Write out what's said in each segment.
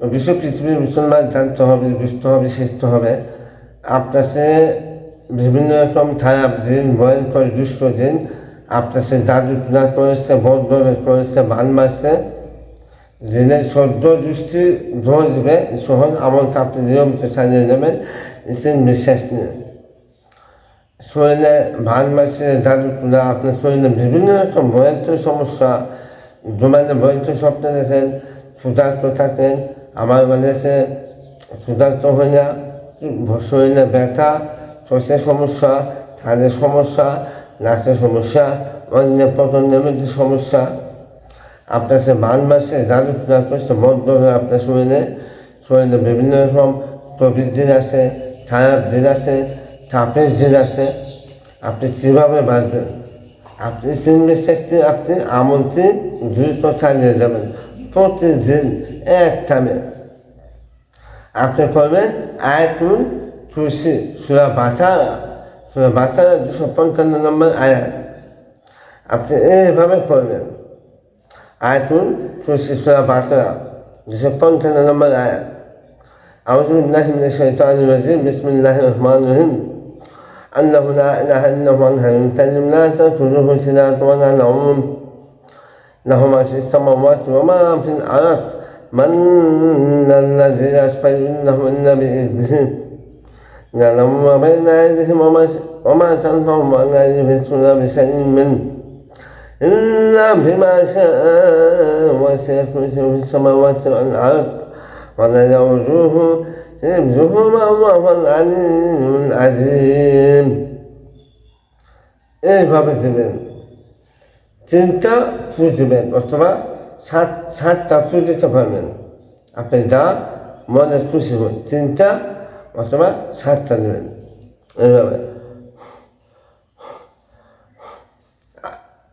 বিশ্ব পৃথিবীর মুসলমান জানতে হবে বুঝতে হবে শিখতে হবে। আপনার সে বিভিন্ন রকম খারাপ দিন ভয়ঙ্কর, দুষ্ট দিন আপনার সে জাদু টুনা করেছে বদ্ধ করেছে, বান মারছে। দিনের সদ্য দৃষ্টি ধরবে সহজ আমলটা আপনি নিয়মিত চালিয়ে নেবেন এসে বিশ্বাস নিয়ে শরীরে ভান মাসে জাদু টুনা আপনার শরীরে বিভিন্ন রকম ভয়ঙ্কর সমস্যা, জমানে ভয়ঙ্কর স্বপ্ন দেখেন ক্ষুধার্ত থাকেন। আমার মানে সে ক্ষুধার্ত হয় না শরীরে ব্যথা, শ্বাসের সমস্যা ধানের সমস্যা নাচের সমস্যা অন্য পতনের মধ্যে সমস্যা। আপনার সে মান মাসে জাদু টুনা করছে বদ্ধ হয়ে আপনার শরীরে শরীরে বিভিন্ন রকম প্রবৃত দিন আছে খারাপ দিন আছে, চাপের দিন আছে। আপনি কীভাবে বাঁচবেন? আপনি সিনেমের শেষে আপনি আমলটি দ্রুত চালিয়ে যাবেন। প্রতিদিন এক টাইমে আপনি করবেন আয়াতুল খুশি সুরা বাটা সুরা বাটা দুশো পঞ্চান্ন নম্বর আয়াত আপনি এইভাবে করবেন আয়াতুল খুশি সুরা বাটা দুশো পঞ্চান্ন নম্বর আয়াত أعوذ بالله من الشيطان الرجيم بسم الله الرحمن الرحيم أنه لا إله إلا هو الحي القيوم لا تأخذه سنة ولا نوم له ما في السماوات وما في الأرض. من الذي يشفع عنده إلا بإذنه يعلم ما بين أيديهم وما وما تنفعهم ولا يحيطون بشيء من إلا بما شاء وسع كرسيه السماوات والأرض. ولا يعوده ما هو العلي العظيم. إيه بابا তিনটা ফুল দেবেন অথবা সাত সাতটা ফুল দিতে পারবেন। আপনি যা মনে খুশি হন তিনটা অথবা সাতটা দেবেন এইভাবে।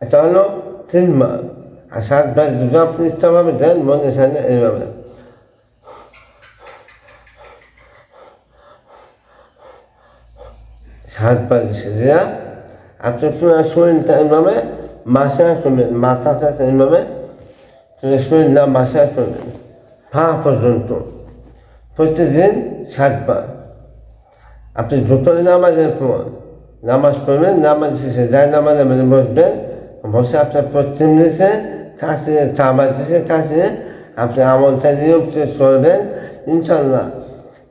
এটা হলো তিন মাস। আর সাত সাতবার যদি আপনি ইচ্ছাভাবে দেন, মনে সামনে এইভাবে। সাতবার সেটা আপনি পুরো শরীরটা এইভাবে মাসা করবেন মাথাটা এইভাবে শরীরটা মাসা করবেন পা পর্যন্ত। প্রতিদিন সাতবার। আপনি দুপুরে নামাজের পর নামাজ পড়বেন, নামাজ শেষে যায় নামাজে মানে বসবেন, বসে আপনার পশ্চিম দিছে কাছে চাবার দিছে কাছে আপনি আমলটা নিয়মিত চলবেন। ইনশাল্লাহ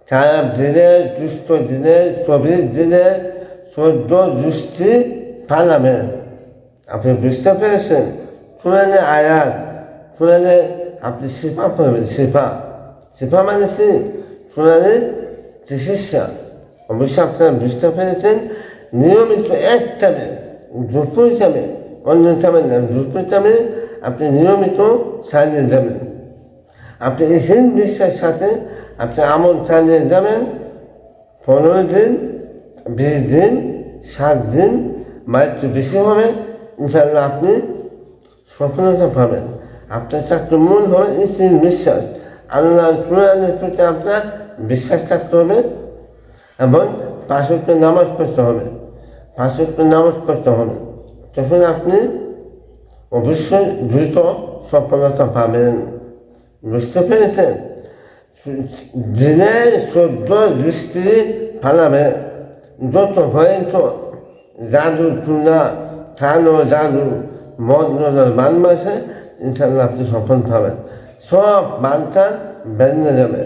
খারাপ দিনে, দুষ্ট দিনে, চব্বিশ দিনে চোদ্দ দুষ্টি পালাবেন। আপনি বুঝতে পেরেছেন? কোরআনে আয়াত কোরআনে আপনি শিফা পড়বেন, শিফা। শিফা মানে কি? কোরআনের চিকিৎসা অবশ্যই আপনারা বুঝতে পেরেছেন, নিয়মিত এক টাইমে দুপুর টাইমে অন্য টাইমে না দুপুর টাইমে আপনি নিয়মিত চালিয়ে যাবেন। আপনি এই সেন বিশ্বাসের সাথে আপনি আমল চালিয়ে যাবেন, পনেরো দিন, বিশ দিন, সাত দিন একটু বেশি হবে ইনশাল্লাহ আপনি সফলতা পাবেন। আপনার চাকরি মূল হবে ইসিন বিশ্বাস। আল্লাহ কোরআনের প্রতি আপনার বিশ্বাস থাকতে হবে এবং পাঁচক্য নামাজ পড়তে হবে। পাঁচক্য নামাজ পড়তে হবে। তখন আপনি অবশ্যই দ্রুত সফলতা পাবেন। বুঝতে পেরেছেন? দিনের সদ্য দৃষ্টি ফালাবে। যত ভয়ঙ্কর জাদু চুনা ছানো জাদু মদ নজর বান মাসে ইনশাল্লাহ আপনি সফল পাবেন। সব বাঞ্চান বেরিয়ে যাবে